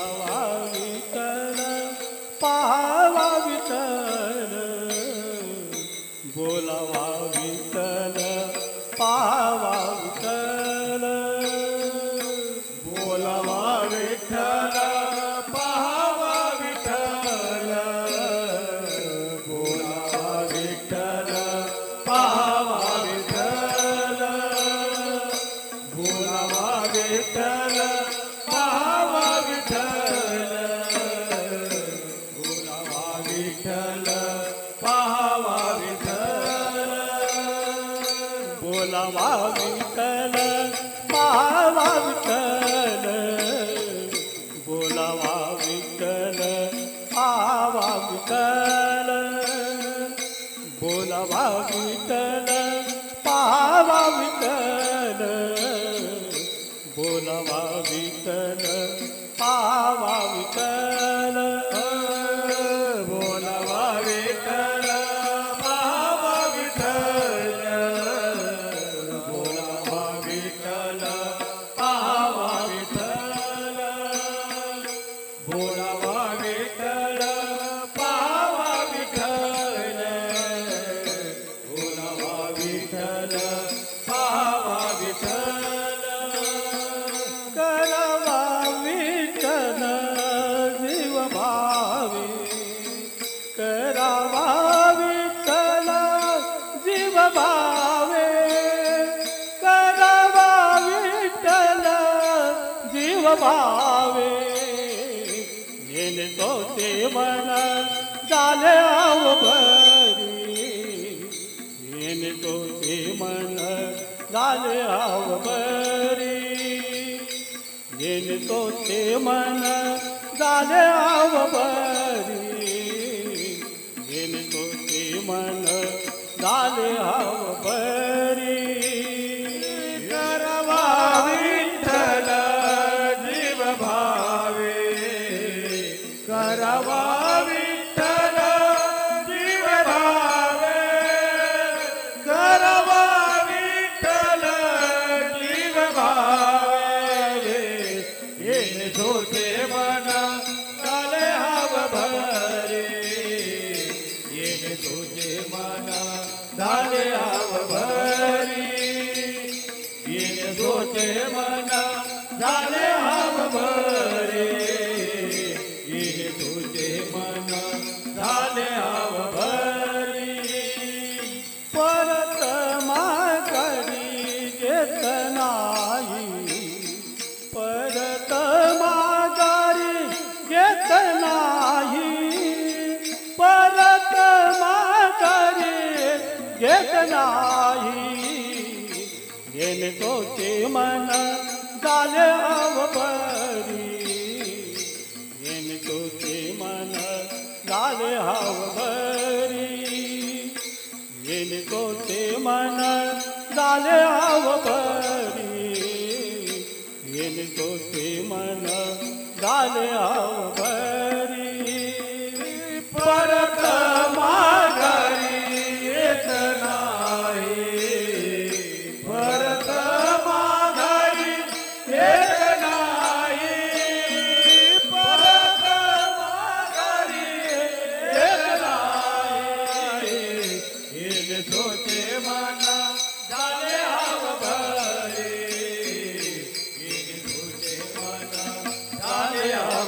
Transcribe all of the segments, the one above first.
बोलावा विठ्ठल पाहावा विठ्ठल बोलावा विठ्ठल पाहावा विठ्ठल बोलावा विठ्ठल पाहावा विठ्ठल बोलावा विठ्ठल पाहावा विठ्ठल बोलावा विठ्ठल tocar. भावे येणे तो ते मन झाले अवभरी येणे तो ते मन झाले अवभरी येणे तो ते मन झाले अवभरी येणे तो ते मन झाले अवभरी तुझे मन झाले हव भरी. परत माघारी येत नाही. परत माघारी येत नाही. परत माघारी येत नाही. येणे ते मन झाले अवभरी हावरी येणे कोते मन झाले हावरी येणे कोते मन झाले हावरी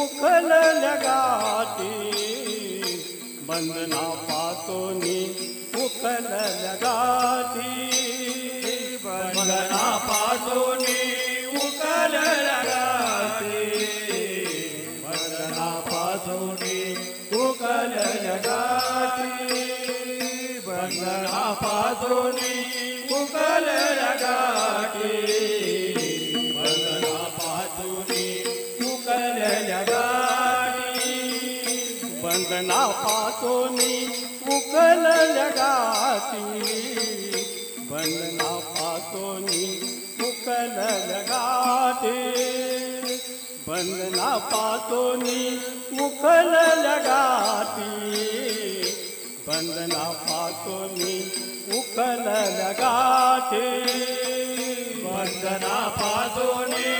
ઉકલ લગાતી બંધના પાસોની ઉકલ લગાતી બંધના પાસોની ઉકલ લગાતી બંધના પાસોની ઉકલ લગાતી બંધના પાસોની ઉકલ લગાતી पाचोनी उकल लगाती बंधना पाचोनी उकल लगाती बंधना पाचोनी उकल लगाती बंधना पाचोनी उकल लगाती बंधना पाचोनी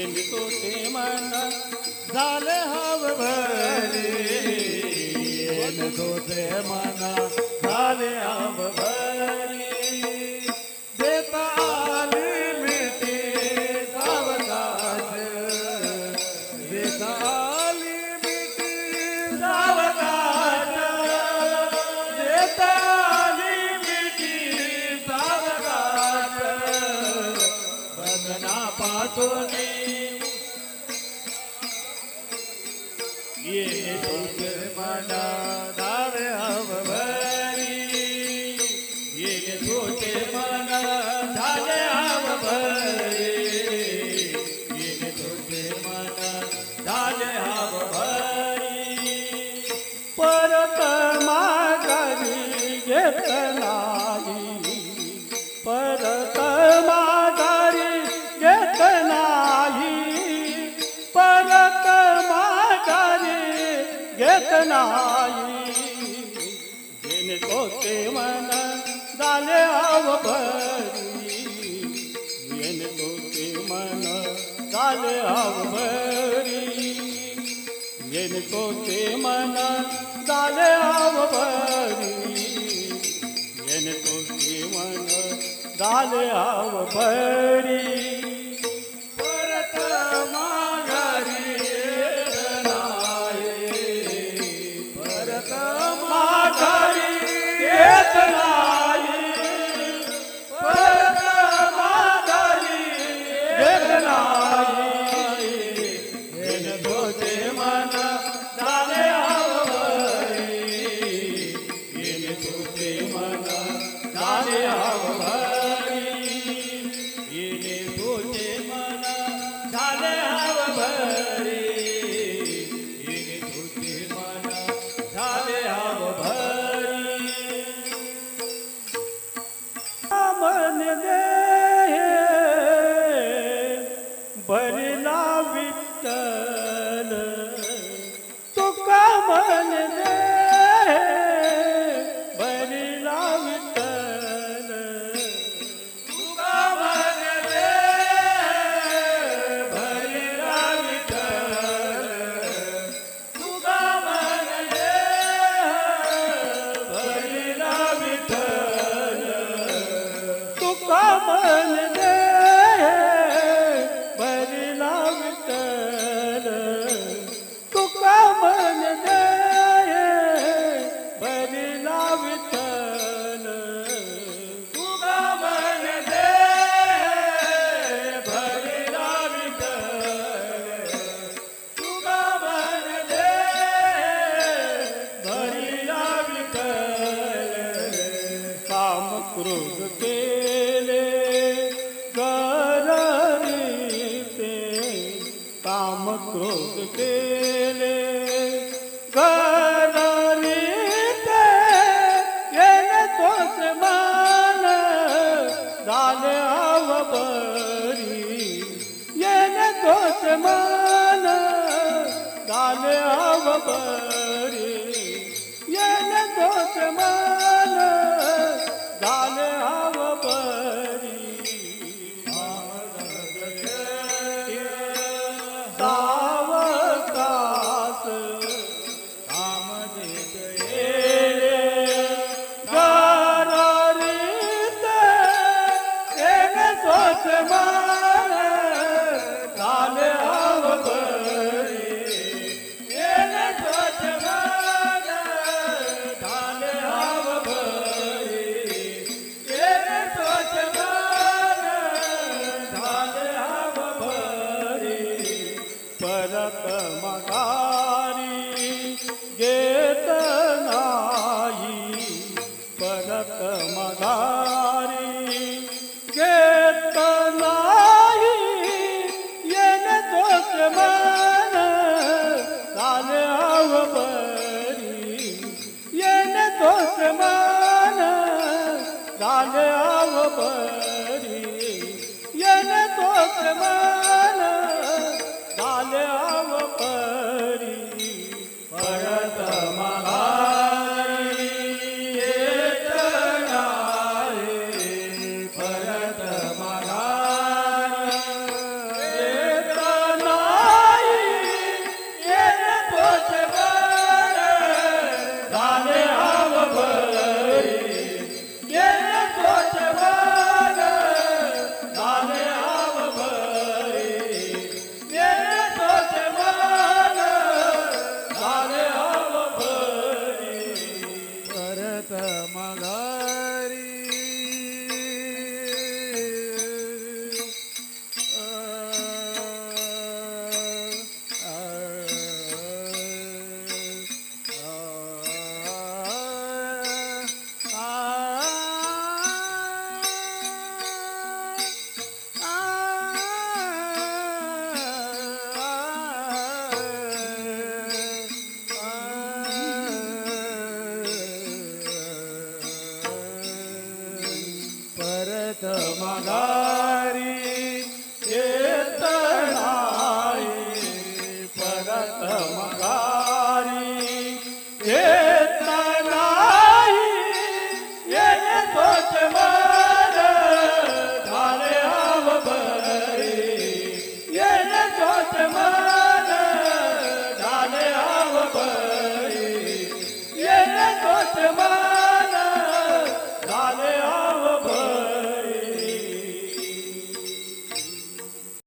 गेली तो ते मन झाले हव भरी तो ते मना ये भोग माडा धार ये भोग माडा ये भोग माडा धार परत माघारी घेत परत मन झाले आवभरी येन तोचे मन झाले आवभरी येन तोचे मन झाले आवभरी येन तोचे मन झाले आवभरी ಬರಿ ಏನ ದೋಷ ಮಾನ मन झाले आवबरी यन तो प्रमाण